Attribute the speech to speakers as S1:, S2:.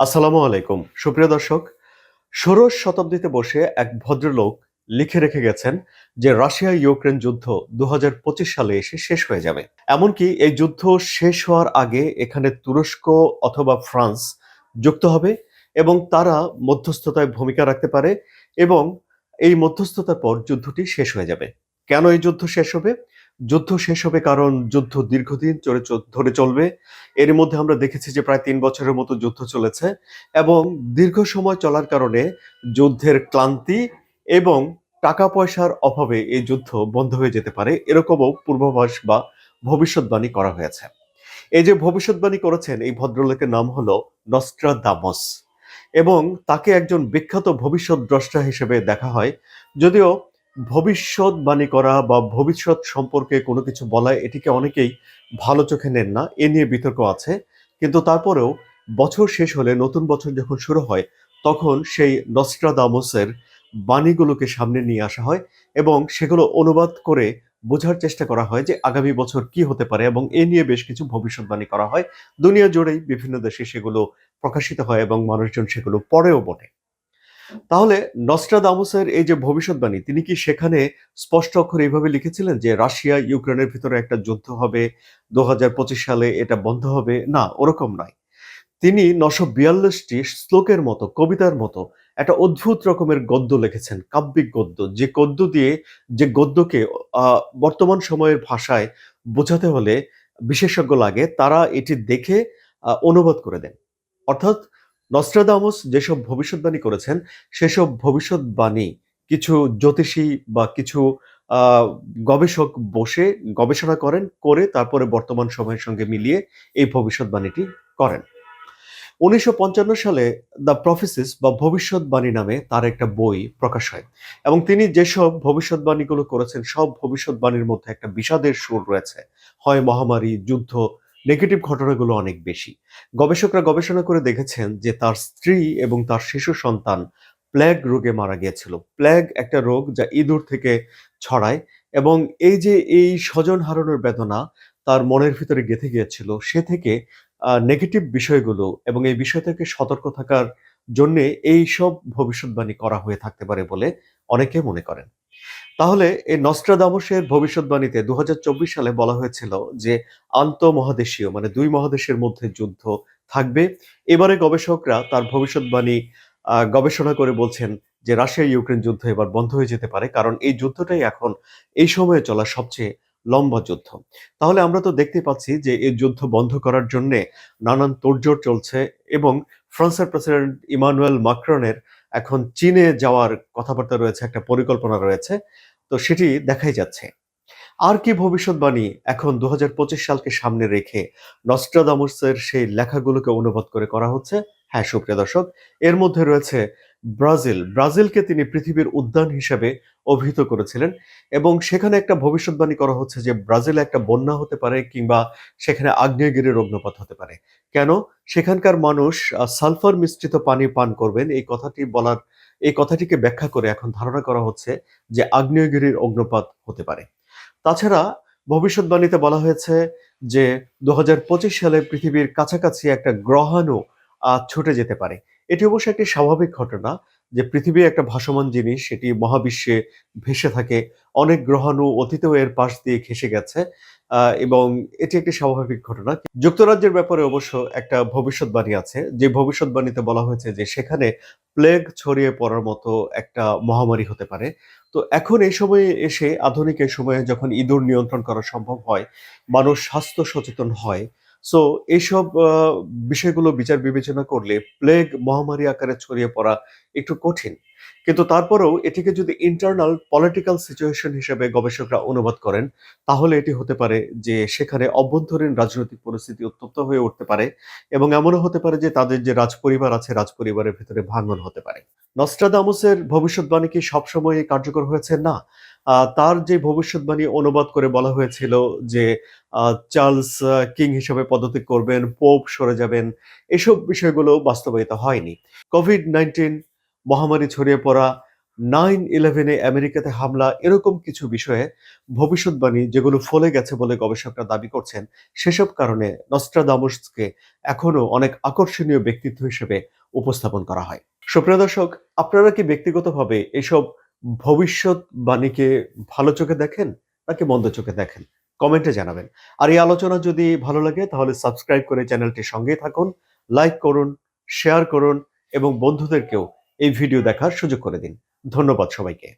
S1: আসসালামু আলাইকুম। সুপ্রিয় দর্শক, ষোড়শ শতাব্দীতে বসে এক ভদ্রলোক লিখে রেখে গেছেন যে রাশিয়া ইউক্রেন যুদ্ধ দুহাজার পঁচিশ সালে এসে শেষ হয়ে যাবে। এমনকি এই যুদ্ধ শেষ হওয়ার আগে এখানে তুরস্ক অথবা ফ্রান্স যুক্ত হবে এবং তারা মধ্যস্থতায় ভূমিকা রাখতে পারে এবং এই মধ্যস্থতার পর যুদ্ধটি শেষ হয়ে যাবে। কেন এই যুদ্ধ শেষ হবে? যুদ্ধ শেষ হবে কারণ যুদ্ধ দীর্ঘদিন ধরে চলবে। এর মধ্যে আমরা দেখেছি যে প্রায় তিন বছরের মতো যুদ্ধ চলেছে এবং দীর্ঘ সময় চলার কারণে যুদ্ধের ক্লান্তি এবং টাকা পয়সার অভাবে এই যুদ্ধ বন্ধ হয়ে যেতে পারে। এরকমও পূর্বাভাস বা ভবিষ্যৎবাণী করা হয়েছে। এই যে ভবিষ্যৎবাণী করেছেন এই ভদ্রলোকের নাম হলো নস্ট্রাদামস এবং তাকে একজন বিখ্যাত ভবিষ্যৎ দ্রষ্টা হিসেবে দেখা হয়। যদিও ভবিষ্যৎবাণী করা বা ভবিষ্যৎ সম্পর্কে কোনো কিছু বলা এটিকে অনেকেই ভালো চোখে নেন না, এ নিয়ে বিতর্ক আছে। কিন্তু তারপরেও বছর শেষ হলে, নতুন বছর যখন শুরু হয়, তখন সেই নস্ট্রাদামসের বাণীগুলোকে সামনে নিয়ে আসা হয় এবং সেগুলো অনুবাদ করে বোঝার চেষ্টা করা হয় যে আগামী বছর কি হতে পারে এবং এ নিয়ে বেশ কিছু ভবিষ্যৎবাণী করা হয়। দুনিয়া জুড়েই বিভিন্ন দেশে সেগুলো প্রকাশিত হয় এবং মানুষজন সেগুলো পড়েও বটে। তাহলে নস্ট্রাদামুসের এই যে ভবিষ্যৎবাণী, তিনি কি সেখানে স্পষ্ট অক্ষরে এইভাবে লিখেছিলেন যে রাশিয়া ইউক্রেনের ভিতরে একটা যুদ্ধ হবে দু সালে এটা বন্ধ হবে? না, ওরকম নয়। তিনি নশো বিয়াল্লিশটি শ্লোকের মতো, কবিতার মতো একটা অদ্ভুত রকমের গদ্য লিখেছেন, কাব্যিক গদ্য, যে গদ্য দিয়ে যে গদ্যকে বর্তমান সময়ের ভাষায় বোঝাতে হলে বিশেষজ্ঞ লাগে, তারা এটি দেখে অনুবাদ করে দেন। অর্থাৎ নস্ট্রাদামস যেসব ভবিষ্যৎবাণী করেছেন, সেসব ভবিষ্যৎবাণী কিছু জ্যোতিষী বা কিছু গবেষক বসে গবেষণা করেন, করে তারপরে বর্তমান সময়ের সঙ্গে মিলিয়ে এই ভবিষ্যৎবাণীটি করেন। উনিশশো পঞ্চান্ন সালে দ্য প্রফেসিস বা ভবিষ্যৎবাণী নামে তার একটা বই প্রকাশ হয় এবং তিনি যেসব ভবিষ্যৎবাণীগুলো করেছেন, সব ভবিষ্যৎবাণীর মধ্যে একটা বিষাদের সুর রয়েছে। হয় মহামারী, যুদ্ধ নেগেটিভ ঘটনাগুলো অনেক বেশি। গবেষকরা গবেষণা করে দেখেছেন যে তার স্ত্রী এবং তার শিশু সন্তান প্ল্যাগ রোগে মারা গিয়েছিল। প্ল্যাগ একটা রোগ যা ইঁদুর থেকে ছড়ায় এবং এই যে এই স্বজন হারানোর বেদনা তার মনের ভিতরে গেঁথে গিয়েছিল, সে থেকে নেগেটিভ বিষয়গুলো এবং এই বিষয় থেকে সতর্ক থাকার জন্য এই সব ভবিষ্যৎবাণী করা হয়ে থাকতে পারে বলে অনেকে মনে করেন। তাহলে এই নস্ট্রাদামসের ভবিষ্যৎবাণীতে দু সালে বলা হয়েছিল যে আন্তঃমহাদেশীয় মানে দুই মহাদেশের মধ্যে যুদ্ধ থাকবে। এবারে গবেষকরা তার ভবিষ্যৎবাণী গবেষণা করে বলছেন যে রাশিয়া ইউক্রেন যুদ্ধ এবার বন্ধ হয়ে যেতে পারে কারণ এই যুদ্ধটাই এখন এই সময়ে চলা সবচেয়ে লম্বা যুদ্ধ। তাহলে আমরা তো দেখতে পাচ্ছি যে এই যুদ্ধ বন্ধ করার জন্যে নানান তোড়জোড় চলছে এবং ফ্রান্সের প্রেসিডেন্ট ইমানুয়েল মাক্রনের এখন চীনে যাওয়ার কথাবার্তা রয়েছে, একটা পরিকল্পনা রয়েছে। তো সেটি দেখাই যাচ্ছে। আর কি ভবিষ্যৎবাণী এখন দু হাজার পঁচিশ সালকে সামনে রেখে নস্ট্রাদামুসের সেই লেখাগুলোকে অনুবাদ করে করা হচ্ছে? হ্যাঁ সুপ্রিয় দর্শক, এর মধ্যে রয়েছে ব্রাজিল। ব্রাজিলকে তিনি পৃথিবীর উদ্যান হিসেবে অভিহিত করেছিলেন এবং সেখানে একটা ভবিষ্যৎবাণী করা হচ্ছে যে ব্রাজিলে একটা বন্যা হতে পারে কিংবা সেখানে আগ্নেয়গিরির অগ্নপাত হতে পারে। কেন? সেখানকার মানুষ সালফার মিশ্রিত পানি পান করবেন। এই কথাটি বলার, এই কথাটিকে ব্যাখ্যা করে এখন ধারণা করা হচ্ছে যে আগ্নেয়গিরির অগ্নপাত হতে পারে। তাছাড়া ভবিষ্যৎবাণীতে বলা হয়েছে যে দু হাজার পঁচিশ সালে পৃথিবীর কাছাকাছি একটা গ্রহাণু ছুটে যেতে পারে। এটি অবশ্য একটি স্বাভাবিক ঘটনা যে পৃথিবী একটা ভাসমান জিনিস, সেটি মহাবিশ্বে ভেসে থাকে। অনেক গ্রহাণু অতীতেও এর পাশ দিয়ে ঘেসে গেছে এবং এটি একটি স্বাভাবিক ঘটনা। যুক্তরাজ্যের ব্যাপারে অবশ্য একটা ভবিষ্যৎবাণী আছে। যে ভবিষ্যৎবাণীতে বলা হয়েছে যে সেখানে প্লেগ ছড়িয়ে পড়ার মতো একটা মহামারী হতে পারে। তো এখন এই সময়ে এসে, আধুনিক এই সময়ে যখন ইঁদুর নিয়ন্ত্রণ করা সম্ভব হয়, মানুষ স্বাস্থ্য সচেতন হয় সো এইসব বিষয়গুলো বিচার বিবেচনা করলে প্লেগ মহামারী আকারে ছড়িয়ে পড়া একটু কঠিন। কিন্তু তারপরেও এটিকে যদি ইন্টারনাল পলিটিক্যাল সিচুয়েশন হিসেবে গবেষকরা অনুবাদ করেন, তাহলে এটি হতে পারে যে সেখানে অভ্যন্তরীণ রাজনৈতিক পরিস্থিতি উত্তপ্ত হয়ে উঠতে পারে এবং এমনও হতে পারে যে তাদের যে রাজপরিবার আছে, রাজপরিবারের ভিতরে ভাঙন হতে পারে। নস্ট্রাদামুসের ভবিষ্যৎবাণী কি সবসময় কার্যকর হয়েছে? না। তার যে ভবিষ্যৎবাণী অনুবাদ করে বলা হয়েছিল যে চার্লস কিং হিসেবে পদত্যাগ করবেন, পোপ সরে যাবেন, এসব বিষয়গুলো বাস্তবায়িত হয়নি। কোভিড নাইন্টিন মহামারী ছড়িয়ে পড়া, নাইন ইলেভেনে আমেরিকাতে হামলা, এরকম কিছু বিষয়ে ভবিষ্যৎবাণী যেগুলো ফলে গেছে বলে গবেষকরা দাবি করছেন, সেসব কারণে নস্ট্রাদামুসকে এখনও অনেক আকর্ষণীয় ব্যক্তিত্ব হিসেবে উপস্থাপন করা হয়। সুপ্রিয় দর্শক, আপনারা কি ব্যক্তিগতভাবে এসব ভবিষ্যৎবাণীকে ভালো চোখে দেখেন নাকি মন্দ চোখে দেখেন? কমেন্টে জানাবেন। আর এই আলোচনা যদি ভালো লাগে, তাহলে সাবস্ক্রাইব করে চ্যানেলটি সঙ্গে থাকুন, লাইক করুন, শেয়ার করুন এবং বন্ধুদেরকেও এই ভিডিও দেখার সুযোগ করে দিন। ধন্যবাদ সবাইকে।